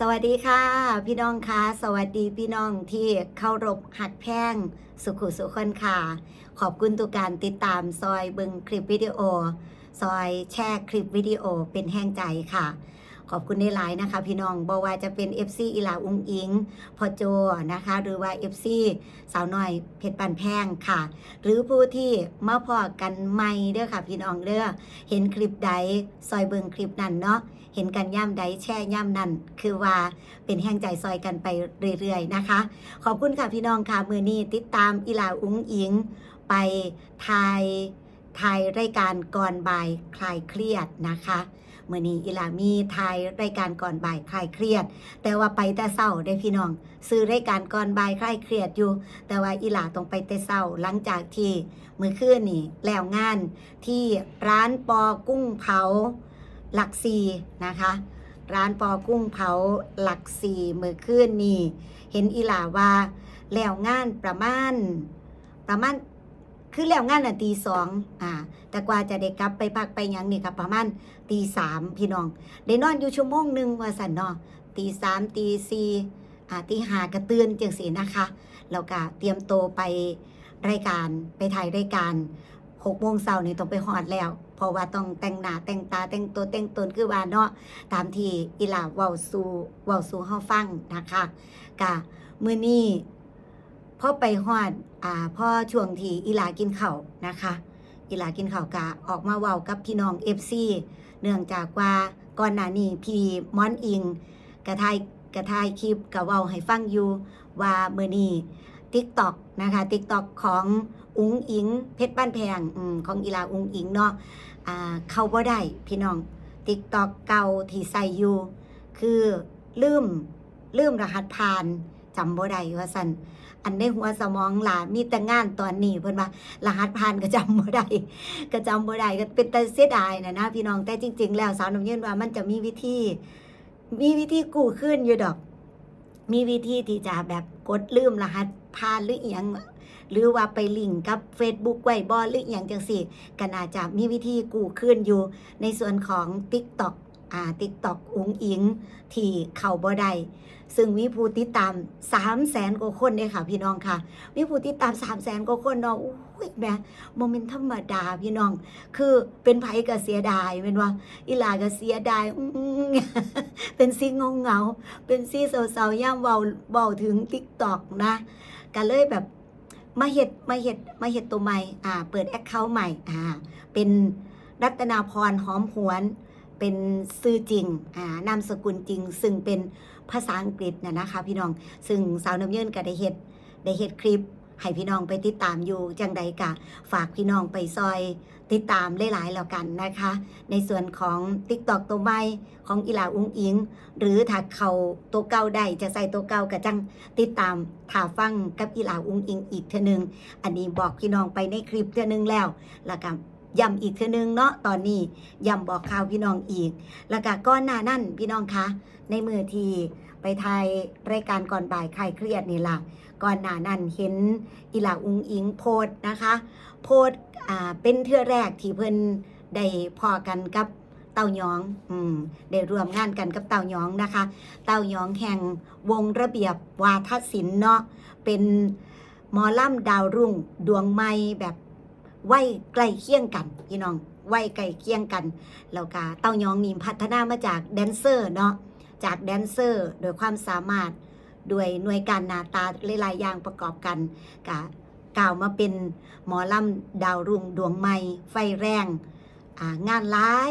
สวัสดีค่ะ พี่น้องคะสวัสดีพี่น้องที่เข้ารบหักแพงสุขุสุขคนค่ะ ขอบคุณทุกการติดตามซอยเบึงคลิปวิดีโอ ซอยแชร์คลิปวิดีโอเป็นแห้งใจค่ะ ขอบคุณในหลายนะคะ พี่น้องบอกว่าจะเป็น FC อีหลาอุงอิงพอโจนะคะ หรือว่า FC สาวน้อยเพชรปันแพงค่ะ หรือผู้ที่มาพอกันใหม่เด้อค่ะ พี่น้องเด้อเห็นคลิปใดซอยเบิงคลิปนั้นเนาะเห็นกันย่ำใดแช่ย่ำนั่นคือว่าเป็นแห้งใจซอยกันไปเรื่อยๆนะคะ ขอบคุณค่ะพี่น้องค่ะมือนี้ติดตามอีหลาอุ้งอิงไปทายทายรายการก่อนบ่ายคลายเครียดนะคะ มื่อนี้อีหลามีทายรายการก่อนบ่ายคลายเครียด แต่ว่าไปแต่เศร้าได้พี่น้อง ซื้อรายการก่อนบ่ายคลายเครียดอยู่ แต่ว่าอีหลาต้องไปแต่เศร้าหลังจากที่มือคืนนี่แล้วงานที่ร้านปอกุ้งเผาหลักสี่นะคะร้านปอกุ้งเผาหลักสี่มือขึ้นนี่ เห็นอีหลาว่า แล้วงานประมาณ ประมาณ คือแล้วงานอะตีสองอ่า แต่กว่าจะได้กลับไปพักไปยังนี่ก็ประมาณตีสามพี่น้อง ได้นอนอยู่ชั่วโมงหนึ่งว่าสันเนาะตีสามตีสี่อ่าตีหากระเตือนจังสีนะคะแล้วก็เตรียมโตไปรายการไปถ่ายรายการหกโมงเช้านี่ต้องไปฮอดแล้ว เพราะว่าต้องแต่งหน้าแต่งตาแต่งตัวแต่งตนคือว่าเนาะตามที่อีลาเว้าสู่เว้าสู่เฮาฟังนะคะกะมื้อนี้ พ่อไปฮอดอ่าพ่อช่วงที่อีหลากินข้านะคะ อีหลากินข้ากะออกมาเว้ากับพี่น้อง FC เนื่องจากว่าก่อนหน้านี้พี่มอนอิง กระทายกระทายคลิปกะเว้าให้ฟังอยู่ว่ามื้อนี้ TikTok นะคะ TikTok ของอุงอิง เพชรบ้านแพงอมของอีลาอุงอิงเนาะอ่าเข้าบ่ได้พี่น้อง TikTok เก่าที่ใส่อยู่คือลืมลืมรหัสผ่าน จำบ่ได้ว่าซั่นอันในหัวสมองหลามีแต่งานตอนนี้เพิ่นว่ารหัสผ่านก็จำบ่ได้ก็จำบ่ได้ก็เป็นแต่เสียดายนะนะพี่น้องแต่จริง ๆ แล้วสาวน้ำเย็นว่ามันจะมีวิธี มีวิธีกู้คืนอยู่ดอก มีวิธีที่จะแบบกดลืมรหัสผ่านหรืออหยังหรือว่าไปลิงก์กับ Facebook ไว้บ่หรืออหยังจังสี่ก็น่าจะมีวิธีกู้คืนอยู่ในส่วนของ TikTok อ่า TikTok อุงอิง ที่เข้าบ่ได้ซึ่งมีผู้ติดตาม3 0 0แสนกว่าคนเลยค่ะ พี่น้องค่ะ มีผู้ติดตาม3 0 0แสนกว่าคนเนาะอุ้ยแม่โมเมนต์ธรรมดาพี่น้อง คือเป็นไผก็เสียดายเป็นว่าอีหลาก็เสียดายเป็นซีเงาเงา เป็นซีเศร้าๆย่ามเบาเบาถึง TikTok นะก็เลยแบบมาเห็ดมาเห็ดมาเห็ดตัวใหม่อ่า เปิดแอคเคาท์ใหม่อ่าเป็นรัตนาพรหอมหวน เป็นชื่อจริงอ่านามสกุลจริง ซึ่งเป็นภาษาอังกฤษนะนะคะพี่น้อง ซึ่งสาวน้ำเยินก็ได้เฮ็ดได้เฮ็ดคลิปให้พี่น้องไปติดตามอยู่จังใดกะฝากพี่น้องไปซอยติดตามหลายๆแล้วกันนะคะ ในส่วนของ TikTok ตัวใหม่ของอีหลาอุ้งอิง หรือถ้าเขาตัวเก่าได้จะใส่ตัวเก่าก็จังติดตามถ่าฟังกับอีหลาอุ้งอิงอีกเท่อนึง อันนี้บอกพี่น้องไปในคลิปเท่อนึงแล้วแล้วก็ ย้ำอีกเทื่อนึงเนาะตอนนี้ย้ำบอกข่าวพี่น้องอีก แล้วก็ก้อนหน้านั่นพี่น้องคะ ในมือทีไปไทยรายการก่อนบ่ายคลายเครียดนี่ล่ะก่อนหน้านั้นเห็นอีหลาอุงอิงโพสต์นะคะ โพสต์อ่าเป็นเทื่อแรกที่เพิ่นได้พอกันกับเต้ายอง อืม ได้รวมงานกันกับเต้ายองนะคะ เต้ายองแห่งวงระเบียบวาทศิลป์เนาะ เป็นหมอล่ำดาวรุ่งดวงไม้แบบ ไหวใกล้เคียงกันพี่น้องไหวใกล้เคียงกันแล้วก็เต้ายองนี่พัฒนามาจากแดนเซอร์เนาะจากแดนเซอร์โดยความสามารถด้วยหน่วยการนาตาหลายๆอย่างประกอบกันกะกล่าวมาเป็นหมอลำดาวรุ่งดวงใหม่ไฟแรงงานร้าย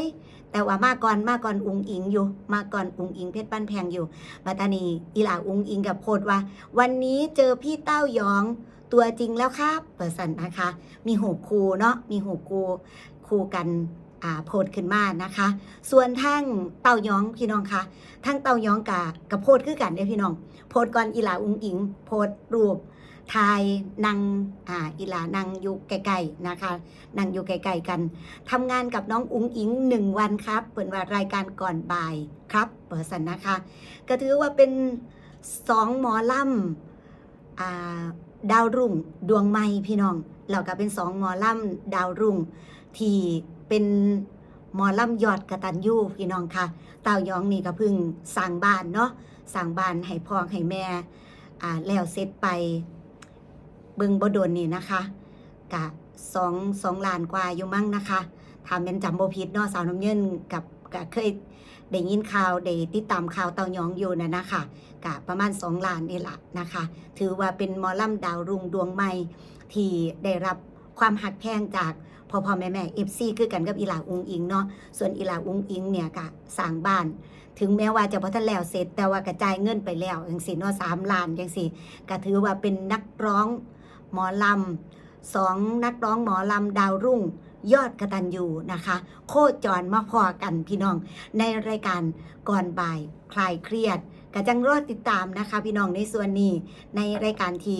แต่ว่ามาก่อนมาก่อนอุงอิงอยู่ มาก่อนอุงอิงเพชรบ้านแพงอยู่บัตานีอีหลาอุงอิงกับโพดว่า วันนี้เจอพี่เต้ายอง ตัวจริงแล้วครับเปิดสันนะคะ มีหูครูเนาะมีหูครูครูกันโพดขึ้นมานะคะ ส่วนทั้งเต้ายองพี่น้องคะทั้งเต้ายองกับกับโพดคือกันเด้พี่น้อง โพดก่อนอีหลาอุงอิง โพดรูปทายนางอ่าอีหลานางอยู่ไกลๆนะคะนางอยู่ไกลๆกันทำงานกับน้องอุงอิงหนึ่งวันครับ เปิดว่ารายการก่อนบ่ายครับ เปิดสันนะคะ ก็ถือว่าเป็นสองหมอลำอ่า ดาวรุ่งดวงไม้พี่น้องแล้วก็เป็นสองหมอลำดาวรุ่ง ที่เป็นหมอลำยอดกระตันยูพี่น้องค่ะ เต้ายองนี่ก็เพิ่งสร้างบ้านเนาะสร้างบ้านให้พ่อให้แม่อ่าแล้วเสร็จไปเบิงบดนนี่นะคะกะสองสองล้านกว่าอยู่มั้งนะคะทำเป็นจำโบผิดเนาะสาวน้ำเงินกับ กะเคยได้ยินข่าวได้ติดตามข่าวเตายองอยู่นะนะคะกะประมาณสองล้านนี่แหละนะคะ ถือว่าเป็นหมอลำดาวรุ่งดวงใหม่ที่ได้รับความหักแพงจากพ่อพ่อแม่แม่เอฟซีคือกันกับอีหลาอุงอิงเนาะส่วนอีหลาอุงอิงเนี่ยกะสร้างบ้าน ถึงแม้ว่าจะพอทันแล้วเสร็จแต่ว่ากระจายเงินไปแล้วอย่างสิเนาะสามล้านอย่างสิก็ถือว่าเป็นนักร้องหมอลำสองนักร้องหมอลำดาวรุ่ง ยอดกระตันยูนะคะ โคจรมาพอกันพี่น้อง ในรายการก่อนบ่ายคลายเครียดกะจังรอดติดตามนะคะ พี่น้องในส่วนนี้ในรายการที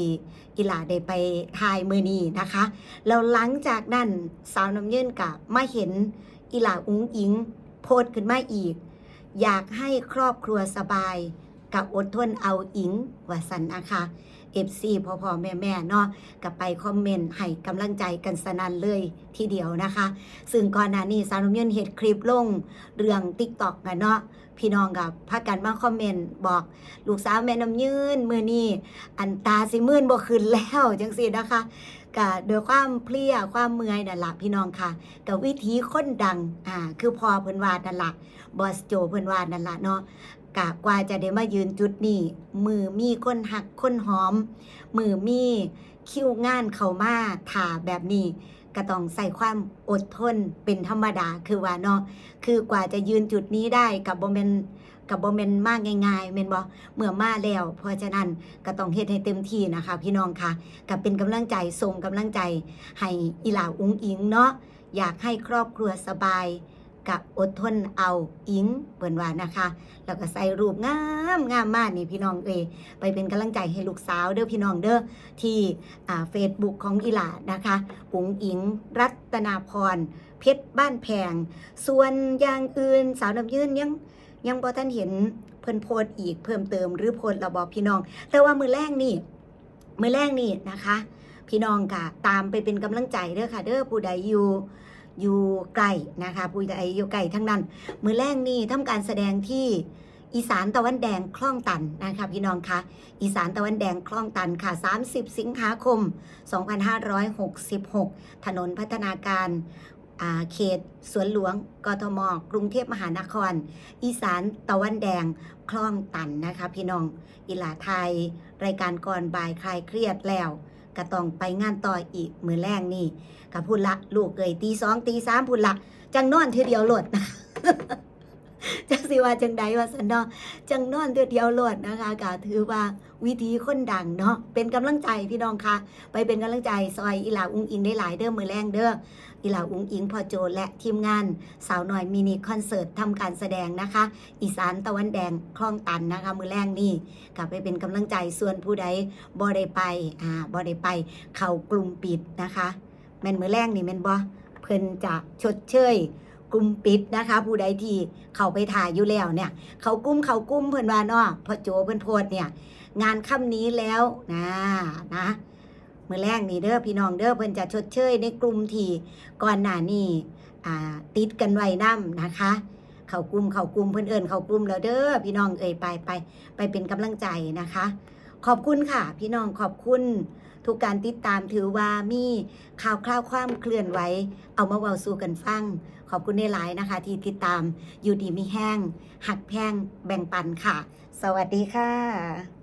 กีฬาได้ไปทายมือนีนะคะแล้วหลังจากนั้นสาวน้ำเยินกับมาเห็นอีหลาอุ้งอิง โพสต์ขึ้นมาอีก อยากให้ครอบครัวสบายกับอดทนเอาอิงว่าสันนะคะ เอฟซีพ่อพ่อแม่แม่เนาะกับไปคอมเมนต์ให้กำลังใจกันสนันเลยทีเดียวนะคะ ซึ่งก่อนหน้านี้สาวน้ำเยินเห็ดคลิปลงเรื่องติ๊กต็อกกันเนาะพี่น้องกับพากันมาคอมเมนต์บอก ลูกสาวแม่น้ำยืนมือนี้อันตาสิมื่นบ่ขึ้นแล้วจังสินะคะกะโดยความเพลียความเมื่อยนั่นละพี่น้องค่ะกับวิธีค้นดังอ่าคือพอเพิ่นว่านั่นละบอสโจเพิ่นว่านั่นละเนาะ กะกว่าจะได้มายืนจุดนี้ มือมีคนหักคนหอม มือมีคิวงานเขามาถ่าแบบนี้ก็ต้องใส่ความอดทนเป็นธรรมดาคือว่าเนาะคือกว่าจะยืนจุดนี้ได้กับบ่แม่นกับบ่แม่นมากง่ายๆแม่นบ่เมื่อมาแล้ว เพราะฉะนั้นก็ต้องเฮ็ดให้เต็มที่นะคะ พี่น้องค่ะกับเป็นกำลังใจส่งกำลังใจ ให้อีหลาอุ้งอิงเนาะอยากให้ครอบครัวสบาย กับอดทนเอาอิงเปิ่นว่านะคะ แล้วก็ใส่รูปงามงามมากนี่พี่น้องเอยไปเป็นกำลังใจให้ลูกสาวเด้อพี่น้องเด้อที่เฟซบุ๊กของอีหลานะคะอุ๋งอิงรัตนาพรเพชรบ้านแพง ส่วนอย่างอื่นสาวน้ำยืนยังยังบ่ท่านเห็นเพิ่นโพสอีกเพิ่มเติมหรือโพสระบอกพี่น้อง แต่ว่ามือแรกนี่มือแรกนี่นะคะ พี่น้องค่ะตามไปเป็นกำลังใจเด้อค่ะ เด้อผู้ใดอยู่ อยู่ไกลนะคะผู้ใดอยู่ไกลทั้งนั้น มือแรกนี่ทำการแสดงที่อีสานตะวันแดงคล่องตันนะคะพี่น้องคะอีสานตะวันแดงคล่องตันค่ะ 30 สิงหาคม 2566 ถนนพัฒนาการาเขตสวนหลวงกทม กรุงเทพมหานคร อีสานตะวันแดงคล่องตันนะคะพี่น้องอีหลาไทย รายการก่อนบ่ายคลายเครียดแล้ว ก็ต้องไปงานต่ออีกมือแรงนี่กับพูดละลูกเกยตีสองตีสามพูดละจังนอนเทีเดียวโหลดนะ จังสิว่าจังใดว่าสันเนาะจังนอนเทีเดียวโหลดนะคะก็ถือว่าวิธีคนดังเนาะเป็นกำลังใจพี่น้องค่ะ ไปเป็นกำลังใจซอยอีหลาอุ้งอิงได้หลายเด้อมือแรงเด้ออีหลาอุ้งอิงพอโจและทีมงาน สาวน้อยมินิคอนเสิร์ตทำการแสดงนะคะ อีสานตะวันแดงคลองตันนะคะ มือแรงนี่กลับไปเป็นกำลังใจส่วนผู้ใดบ่ได้ไปอ่าบ่ได้ไป เข้ากลุ่มปิดนะคะแม่นมือแรงนี่แม่นบ่เพิ่นจะชดเชย กลุ่มปิดนะคะผู้ใดที่เขาไปถ่ายอยู่แล้วเนี่ย เขากุ้มเขากุ้มเพิ่นว่าเนาะพอโจเพิ่นโพดเนี่ย งานค่ำนี้แล้วนะนะมือแรกนี่เด้อพี่น้องเด้อเพิ่นจะชดเชยในกลุ่มที่ก่อนหน้านี้ติดกันไว้นํนะคะ เขากลุ่มเขากลุ่มเพิ่นเอิญเขากลุ่มแล้วเด้อพี่น้องเอ่ยไปไปไปเป็นกำลังใจนะคะ ขอบคุณค่ะ พี่น้องขอบคุณทุกการติดตามถือว่ามีข่าวคราวความเคลื่อนไหวเอามาเว้าสู่กันฟัง ขอบคุณในหลายนะคะ ที่ติดตามอยู่ดีมีแห้ง หักแพงแบ่งปันค่ะ สวัสดีค่ะ